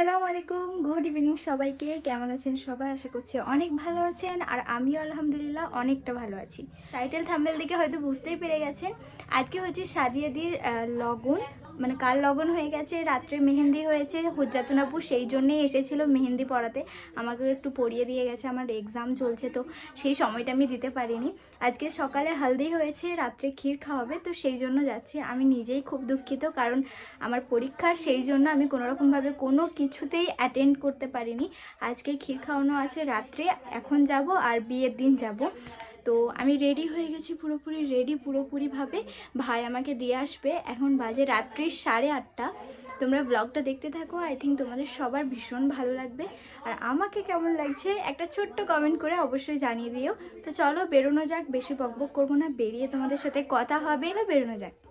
আসসালামু আলাইকুম, good evening সবাইকে। কেমন আছেন সবাই? আশা করছি অনেক ভালো আছেন আর আমিও আলহামদুলিল্লাহ অনেকটা ভালো আছি। টাইটেল থাম্বেল দেখে হয়তো বুঝতেই পেরে গেছেন। আজকে হচ্ছে সাদিয়াদির লগন। মানে কাল লগন হয়ে গেছে, রাত্রে মেহেন্দি হয়েছে হুজ্জাতুনাপু সেই জন্যেই এসেছিল মেহেন্দি পড়াতে। আমাকেও একটু পড়িয়ে দিয়ে গেছে, আমার এক্সাম চলছে তো সেই সময়টা আমি দিতে পারিনি। আজকে সকালে হালদি হয়েছে, রাত্রে ক্ষীর খাওয়াবে, তো সেই জন্য যাচ্ছি। আমি নিজেই খুব দুঃখিত, কারণ আমার পরীক্ষা সেই জন্য আমি কোনোরকমভাবে কোনো কিছুতেই অ্যাটেন্ড করতে পারিনি। আজকে ক্ষীর খাওয়ানো আছে, রাত্রে এখন যাব আর বিয়ের দিন যাব। তো আমি রেডি হয়ে গেছি পুরোপুরি রেডি পুরোপুরিভাবে। ভাই আমাকে দিয়ে আসবে। এখন বাজে রাত্রির সাড়ে আটটা। তোমরা ব্লগটা দেখতে থাকো। আই থিঙ্ক তোমাদের সবার ভীষণ ভালো লাগবে। আর আমাকে কেমন লাগছে একটা ছোট্ট কমেন্ট করে অবশ্যই জানিয়ে দিও। তো চলো বেরোনো যাক। বেশি বকবক করব না। বেরিয়ে তোমাদের সাথে কথা হবে। না বেরোনো যাক।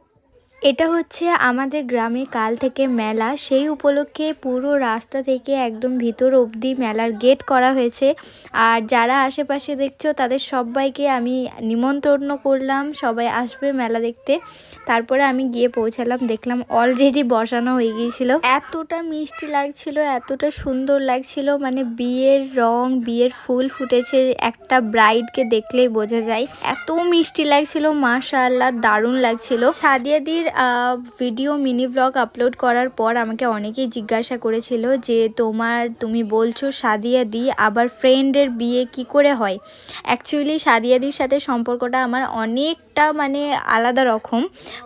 এটা হচ্ছে আমাদের গ্রামে কাল থেকে মেলা। সেই উপলক্ষে পুরো রাস্তা থেকে একদম ভিতর অবধি মেলার গেট করা হয়েছে। আর যারা আশেপাশে দেখছ, তাদের সবাইকে আমি নিমন্ত্রণ করলাম। সবাই আসবে মেলা দেখতে। তারপরে আমি গিয়ে পৌঁছালাম। দেখলাম অলরেডি বসানো হয়ে গিয়েছিল। এতটা মিষ্টি লাগছিল, এতটা সুন্দর লাগছিল। মানে বিয়ের রং, বিয়ের ফুল ফুটেছে। একটা ব্রাইডকে দেখলেই বোঝা যায়। এত মিষ্টি লাগছিল, মাশাআল্লাহ, দারুণ লাগছিল। সাদিয়াদির ভিডিও মিনি ব্লগ আপলোড করার পর আমাকে অনেকেই জিজ্ঞাসা করেছিল যে, তোমার, তুমি বলছো সাদিয়া দি, আবার ফ্রেন্ডের বিয়ে কি করে হয়? অ্যাকচুয়ালি সাদিয়াদির সাথে সম্পর্কটা আমার অনেকটা মানে আলাদা রকম।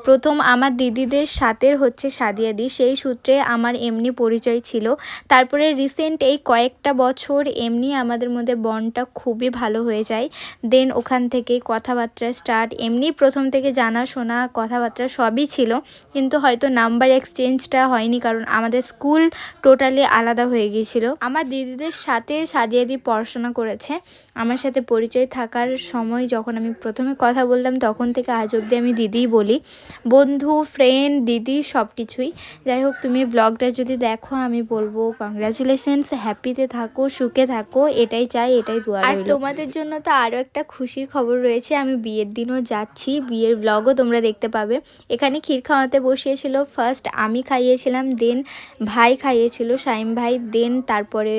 প্রথম আমার দিদিদের সাথে হচ্ছে সাদিয়াদি সেই সূত্রে আমার এমনি পরিচয় ছিল। তারপরে রিসেন্ট এই কয়েকটা বছর এমনি আমাদের মধ্যে বন্ডটা খুবই ভালো হয়ে যায়। দেন ওখান থেকে কথাবার্তা স্টার্ট এমনি প্রথম থেকে জানাশোনা, কথাবার্তা সবই ছিল, কিন্তু হয়তো নাম্বার এক্সচেঞ্জটা হয়নি কারণ আমাদের স্কুল টোটালি আলাদা হয়ে গিয়েছিল। আমার দিদিদের সাথে সাদিয়াদি পড়াশোনা করেছে। আমার সাথে পরিচয় থাকার সময় যখন আমি প্রথমে কথা বলতাম, তখন থেকে আজ অবধি আমি দিদিই বলি। বন্ধু ফ্রেন্ড দিদি সব কিছুই। যাই হোক, তুমি ব্লগটা যদি দেখো, আমি বলব কংগ্রাচুলেশনস হ্যাপিতে থাকো, সুখে থাকো, এটাই চাই, এটাই দোয়া আর তোমাদের জন্য তো আরও একটা খুশির খবর রয়েছে, আমি বিয়ের দিনও যাচ্ছি, বিয়ের ব্লগও তোমরা দেখতে পাবে। এখানে ক্ষীর খাওয়াতে বসিয়েছিল। ফার্স্ট আমি খাইয়েছিলাম দেন ভাই খাইয়েছিল সাইম ভাই দেন তারপরে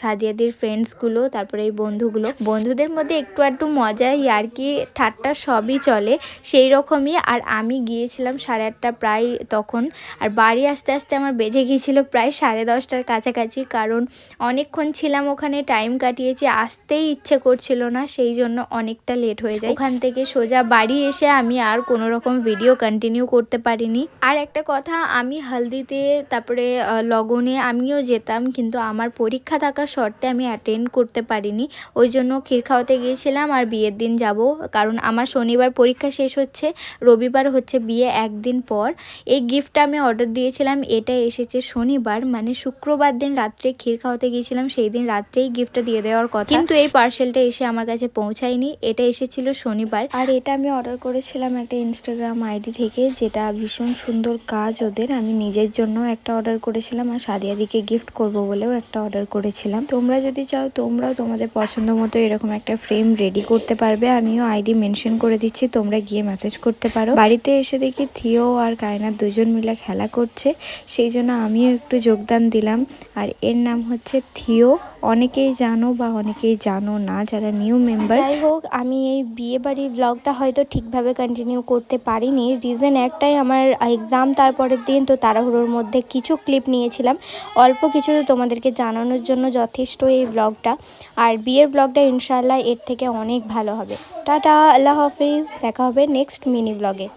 সাদিয়াদির ফ্রেন্ডসগুলো তারপরে এই বন্ধুগুলো। বন্ধুদের মধ্যে একটু একটু মজা ইয়ার্কি ঠাট্টা সবই চলে সেই রকমই। আর আমি গিয়েছিলাম সাড়ে আটটা প্রায় তখন। আর বাড়ি আসতে আসতে আমার বেজে গিয়েছিল প্রায় সাড়ে দশটার কাছাকাছি। কারণ অনেকক্ষণ ছিলাম ওখানে টাইম কাটিয়েছি আসতেই ইচ্ছে করছিল না সেই জন্য অনেকটা লেট হয়ে যায়। ওখান থেকে সোজা বাড়ি এসে আমি আর কোনো রকম ভিডিও কন্টিনিউ করতে পারিনি। আর একটা কথা, আমি হালদিতে, তারপরে লগনে আমিও যেতাম, কিন্তু আমার পরীক্ষা থাকা শর্তে আমি অ্যাটেন্ড করতে পারিনি। ওই জন্য ক্ষীর খাওয়াতে গিয়েছিলাম আর বিয়ের দিন যাব, কারণ আমার শনিবার পরীক্ষা শেষ হচ্ছে, রবিবার হচ্ছে বিয়ে একদিন পর। এই গিফটটা আমি অর্ডার দিয়েছিলাম, এটা এসেছে শনিবার মানে শুক্রবার দিন রাত্রে ক্ষীর খাওয়াতে গিয়েছিলাম, সেই দিন রাত্রেই গিফটটা দিয়ে দেওয়ার কথা। কিন্তু এই পার্সেলটা এসে আমার কাছে পৌঁছায়নি, এটা এসেছিল শনিবার। আর এটা আমি অর্ডার করেছিলাম একটা ইনস্টাগ্রাম আইডি থেকে, যেটা ভীষণ সুন্দর কাজ ওদের। আমি নিজের জন্য একটা অর্ডার করেছিলাম আর সাদিয়াদিকে গিফট করব বলেও একটা অর্ডার করেছিলাম। তোমরা যদি চাও, তোমরাও তোমাদের পছন্দ মতো এরকম একটা ফ্রেম রেডি করতে পারবে। আমিও আইডি মেনশন করে দিচ্ছি, তোমরা গিয়ে মেসেজ করতে পারো। বাড়িতে এসে দেখি থিও আর কায়নার দুজন মিলে খেলা করছে, সেই জন্য আমিও একটু যোগদান দিলাম। আর এর নাম হচ্ছে থিও অনেকেই জানো বা অনেকেই জানো না যারা নিউ মেম্বার যাই হোক, আমি এই বিয়ে বাড়ির ব্লগটা হয়তো ঠিকভাবে কন্টিনিউ করতে পারিনি। রিজন একটাই, আমার এক্সাম তারপরের দিন তো তাড়াহুড়োর মধ্যে কিছু ক্লিপ নিয়েছিলাম। অল্প কিছু তোমাদেরকে জানানোর জন্য যথেষ্ট এই ব্লগটা আর বিয়ের ব্লগটা ইনশাল্লাহ এর থেকে অনেক ভালো হবে। টাটা, আল্লাহ হাফিজ। দেখা হবে নেক্সট মিনি ব্লগে